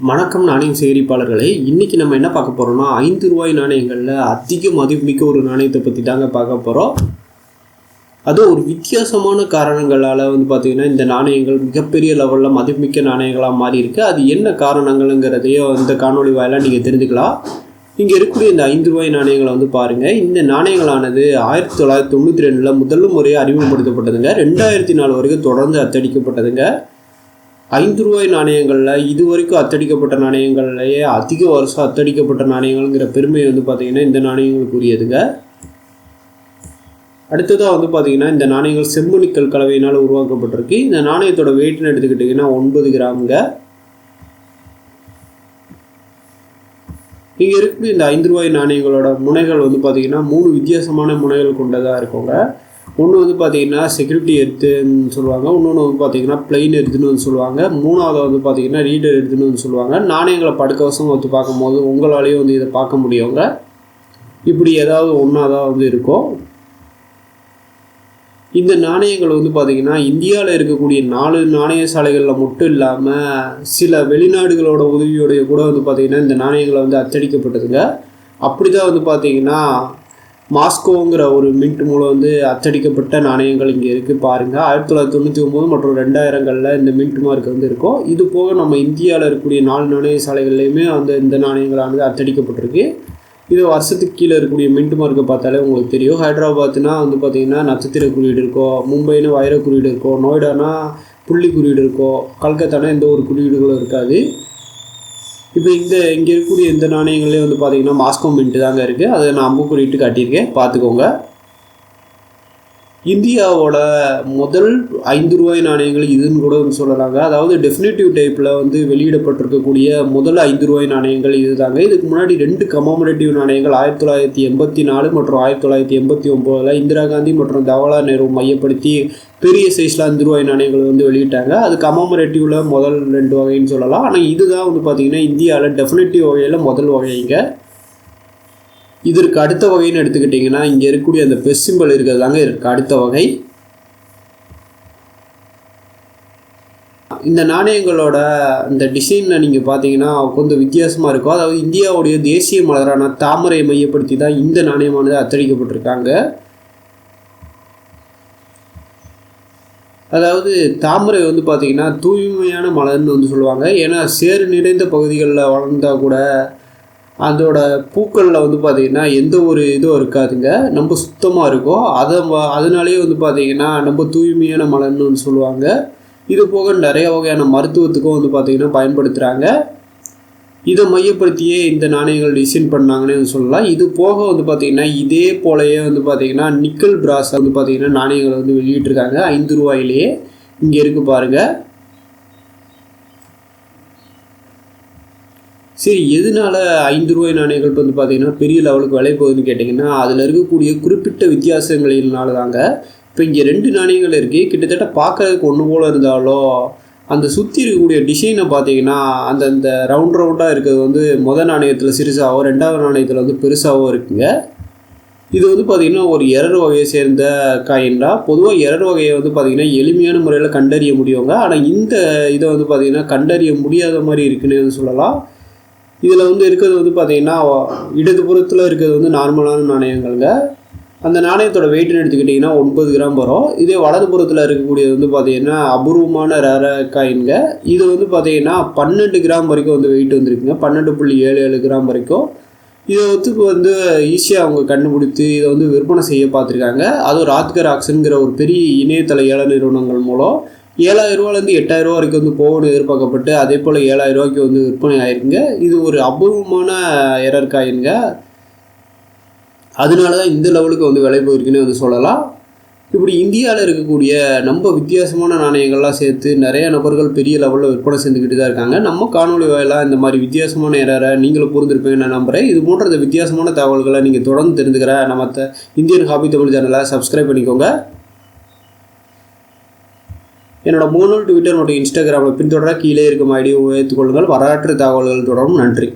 வணக்கம் நாணயம் சேகரிப்பாளர்களே இன்றைக்கி நம்ம என்ன பார்க்க போகிறோம்னா ஐந்து ரூபாய் நாணயங்களில் அதிக மதிப்புமிக்க ஒரு நாணயத்தை பற்றி தாங்க பார்க்க போகிறோம் அதுவும் ஒரு வித்தியாசமான காரணங்களால் வந்து பார்த்திங்கன்னா இந்த நாணயங்கள் மிகப்பெரிய லெவலில் மதிப்புமிக்க நாணயங்களாக மாறி இருக்கு. அது என்ன காரணங்கள்ங்கிறதையோ இந்த காணொலி வாயிலாக நீங்கள் தெரிஞ்சுக்கலாம். இங்கே இருக்கக்கூடிய இந்த ஐந்து ரூபாய் நாணயங்களை வந்து பாருங்கள் இந்த நாணயங்களானது ஆயிரத்தி தொள்ளாயிரத்தி தொண்ணூற்றி ரெண்டில் முதல் முறையாக அறிமுகப்படுத்தப்பட்டதுங்க. ரெண்டாயிரத்தி நாலு வரைக்கும் தொடர்ந்து அத்தடிக்கப்பட்டதுங்க. ஐந்து ரூபாய் நாணயங்களில் இது வரைக்கும் அத்தடிக்கப்பட்ட நாணயங்கள்லேயே அதிக வருஷம் அத்தடிக்கப்பட்ட நாணயங்கள்ங்கிற பெருமை வந்து பார்த்திங்கன்னா இந்த நாணயங்களுக்குரியதுங்க. அடுத்ததாக வந்து பார்த்திங்கன்னா இந்த நாணயங்கள் செம்பு நிக்கல் கலவையினால் உருவாக்கப்பட்டிருக்கு. இந்த நாணயத்தோட வெயிட்னு எடுத்துக்கிட்டிங்கன்னா ஒன்பது கிராமுங்க. இங்கே இருக்கிற இந்த ஐந்து ரூபாய் நாணயங்களோட முனைகள் வந்து பார்த்திங்கன்னா மூணு வித்தியாசமான முனைகள் கொண்டதாக இருக்குங்க. ஒன்று வந்து பார்த்தீங்கன்னா செக்யூரிட்டி எடுத்துன்னு சொல்லுவாங்க. இன்னொன்று வந்து பார்த்தீங்கன்னா பிளெயின் எடுத்துன்னு வந்து சொல்லுவாங்க. மூணாவது வந்து பார்த்தீங்கன்னா ரீடர் எடுத்துன்னு வந்து சொல்லுவாங்க. நாணயங்களை படுக்கவசம் வந்து பார்க்கும்போது உங்களாலேயும் வந்து இதை பார்க்க முடியுங்க. இப்படி ஏதாவது ஒன்றா தான் வந்து இருக்கும் இந்த நாணயங்கள் வந்து பார்த்திங்கன்னா இந்தியாவில் இருக்கக்கூடிய நாலு நாணய சாலைகளில் மட்டும் இல்லாமல் சில வெளிநாடுகளோட உதவியோடைய கூட வந்து பார்த்திங்கன்னா இந்த நாணயங்களை வந்து அச்சடிக்கப்பட்டதுங்க. அப்படி தான் வந்து பார்த்திங்கன்னா மாஸ்கோங்கிற ஒரு மின்ட் மூலம் வந்து அச்சடிக்கப்பட்ட நாணயங்கள் இங்கே இருக்குது பாருங்கள் ஆயிரத்தி தொள்ளாயிரத்தி தொண்ணூற்றி ஒம்பது மற்றும் ரெண்டாயிரங்களில் இந்த மின்ட் மார்க் வந்து இருக்கும். இது போக நம்ம இந்தியாவில் இருக்கக்கூடிய நாலு நாணய சாலைகள்லையுமே வந்து இந்த நாணயங்களானது அச்சடிக்கப்பட்டிருக்கு. இது வருஷத்துக்கு கீழே இருக்கக்கூடிய மின்ட் மார்க்கை பார்த்தாலே உங்களுக்கு தெரியும். ஹைதராபாத்னா வந்து பார்த்திங்கன்னா நட்சத்திர குறியீடு இருக்கும் மும்பைனா வைர குறியீடு இருக்கும் நோய்டானா புள்ளி குறியீடு இருக்கும் கல்கத்தானா எந்த ஒரு குறியீடுகளும் இருக்காது. இப்போ இந்த இங்கே இருக்கக்கூடிய இந்த நாணயங்களே வந்து பார்த்தீங்கன்னா மாஸ்கோ மின்ட்டு தாங்க இருக்குது அதை நான் அம்பு காட்டியிருக்கேன். பார்த்துக்கோங்க. இந்தியாவோட முதல் ஐந்து ரூபாய் நாணயங்கள் இதுன்னு கூட வந்து சொல்லலாங்க. அதாவது டெஃபினேட்டிவ் டைப்பில் வந்து வெளியிடப்பட்டிருக்கக்கூடிய முதல் ஐந்து ரூபாய் நாணயங்கள் இது தாங்க இதுக்கு முன்னாடி ரெண்டு கமோமரேட்டிவ் நாணயங்கள் ஆயிரத்தி தொள்ளாயிரத்தி எண்பத்தி நாலு மற்றும் ஆயிரத்தி தொள்ளாயிரத்தி எண்பத்தி ஒம்போதில் இந்திரா காந்தி மற்றும் ஜவஹர்லால் நேரு மையப்படுத்தி பெரிய சைஸில் அஞ்சு ரூபாய் நாணயங்கள் வந்து வெளியிட்டாங்க. அது கமாமரேட்டிவில் முதல் ரெண்டு வகைன்னு சொல்லலாம். ஆனால் இதுதான் வந்து பார்த்திங்கன்னா இந்தியாவில் டெஃபினேட்டிவ் வகையில் முதல் வகைங்க. இதற்கு அடுத்த வகைன்னு எடுத்துக்கிட்டிங்கன்னா இங்கே இருக்கக்கூடிய அந்த பெசிம்பல் இருக்கிறது தாங்க இதற்கு அடுத்த வகை. இந்த நாணயங்களோட இந்த டிசைனில் நீங்கள் பார்த்தீங்கன்னா கொஞ்சம் வித்தியாசமாக இருக்கும் அதாவது இந்தியாவுடைய தேசிய மலரான தாமரை மையப்படுத்தி தான் இந்த நாணயமானது அச்சடிக்கப்பட்டிருக்காங்க அதாவது தாமரை வந்து பார்த்திங்கன்னா தூய்மையான மலர்னு வந்து சொல்லுவாங்க. ஏன்னா சேறு நிறைந்த பகுதிகளில் வளர்ந்தால் கூட அதோட பூக்களில் வந்து பார்த்திங்கன்னா எந்த ஒரு இதுவும் இருக்காதுங்க. நம்ம சுத்தமாக இருக்கும். அதை அதனாலேயே வந்து பார்த்திங்கன்னா நம்ம தூய்மையான மலர்னு வந்து சொல்லுவாங்க. இது போக நிறைய வகையான மருத்துவத்துக்கும் வந்து பார்த்திங்கன்னா பயன்படுத்துகிறாங்க இதை மையப்படுத்தியே இந்த நாணயங்கள் டிசைன் பண்ணாங்கன்னு சொல்லலாம். இது போக வந்து பார்த்திங்கன்னா இதே போலயே வந்து பார்த்திங்கன்னா நிக்கல் பிராஸ் வந்து பார்த்திங்கன்னா நாணயங்களை வந்து வெளியிட்டிருக்காங்க. ஐந்து ரூபாயிலேயே இங்கே இருக்குது பாருங்கள் சரி எதனால ஐந்து ரூபாய் நாணயங்கள் வந்து பார்த்தீங்கன்னா பெரிய லெவலுக்கு விலை போகுதுன்னு கேட்டிங்கன்னா அதில் இருக்கக்கூடிய குறிப்பிட்ட வித்தியாசங்களினால தாங்க இப்போ இங்கே ரெண்டு நாணயங்கள் இருக்குது கிட்டத்தட்ட பார்க்கறதுக்கு ஒன்று போல் இருந்தாலும் அந்த சுற்றி இருக்கக்கூடிய டிசைனை பார்த்தீங்கன்னா அந்தந்த ரவுண்ட் ரவுண்டாக இருக்கிறது வந்து மொதல் நாணயத்தில் சிறுசாகவும் ரெண்டாவது நாணயத்தில் வந்து பெருசாகவும் இருக்குங்க. இது வந்து பார்த்திங்கன்னா ஒரு இரர் வகையை சேர்ந்த காயின் தான் பொதுவாக இரர் வகையை வந்து பார்த்திங்கன்னா எளிமையான முறையில் கண்டறிய முடியுங்க. ஆனால் இந்த இதை வந்து பார்த்திங்கன்னா கண்டறிய முடியாத மாதிரி இருக்குன்னு சொல்லலாம். இதில் வந்து இருக்கிறது வந்து பார்த்திங்கன்னா இடதுபுறத்தில் இருக்கிறது வந்து நார்மலான நாணயங்கள்ங்க. அந்த நாணயத்தோட வெயிட்னு எடுத்துக்கிட்டிங்கன்னா ஒன்பது கிராம் வரும். இதே வலதுபுறத்தில் இருக்கக்கூடியது வந்து பார்த்திங்கன்னா அபூர்வமான ரேர காயின்ங்க இது வந்து பார்த்திங்கன்னா பன்னெண்டு கிராம் வரைக்கும் வந்து வெயிட் வந்துருக்குங்க. பன்னெண்டு புள்ளி ஏழு ஏழு கிராம் வரைக்கும். இதை வந்து இப்போ வந்து ஈஸியாக அவங்க கண்டுபிடித்து இதை வந்து விற்பனை செய்ய பார்த்துருக்காங்க. அதுவும் ராத்கர் ஆக்ஷனுங்கிற ஒரு பெரிய இணையதள ஏல நிறுவனங்கள் மூலம் ஏழாயிரம் ரூபாலேருந்து எட்டாயிரம் ரூபா வரைக்கும் வந்து போகணும் எதிர்பார்க்கப்பட்டு அதே போல் ஏழாயிரம் ரூபாய்க்கு வந்து விற்பனை ஆயிருங்க இது ஒரு அபூர்வமான எரர் காயின்ங்க. அதனால தான் இந்த லெவலுக்கு வந்து விலை போயிருக்குன்னு வந்து சொல்லலாம். இப்படி இந்தியாவில் இருக்கக்கூடிய நம்ம வித்தியாசமான நாணயங்கள்லாம் சேர்த்து நிறைய நபர்கள் பெரிய லெவலில் விற்பனை செஞ்சுக்கிட்டு தான் இருக்காங்க. நம்ம காணொலி வாயிலாக இந்த மாதிரி வித்தியாசமான எரரை நீங்களும் புரிந்திருப்பீங்க நான் நம்புகிறேன் இது போன்ற இந்த வித்தியாசமான தகவல்களை நீங்கள் தொடர்ந்து தெரிஞ்சுக்கிற நம்ம இந்தியன் ஹாபி தமிழ் சேனலை சப்ஸ்கிரைப் பண்ணிக்கோங்க. என்னோட மூணு ட்விட்டர் மற்றும் இன்ஸ்டாகிராமில் பின்தொடர கீழே இருக்கும் ஐடியை உயர்த்துக் கொள்ளுங்கள். வரலாற்று தகவல்கள் தொடரும். நன்றி.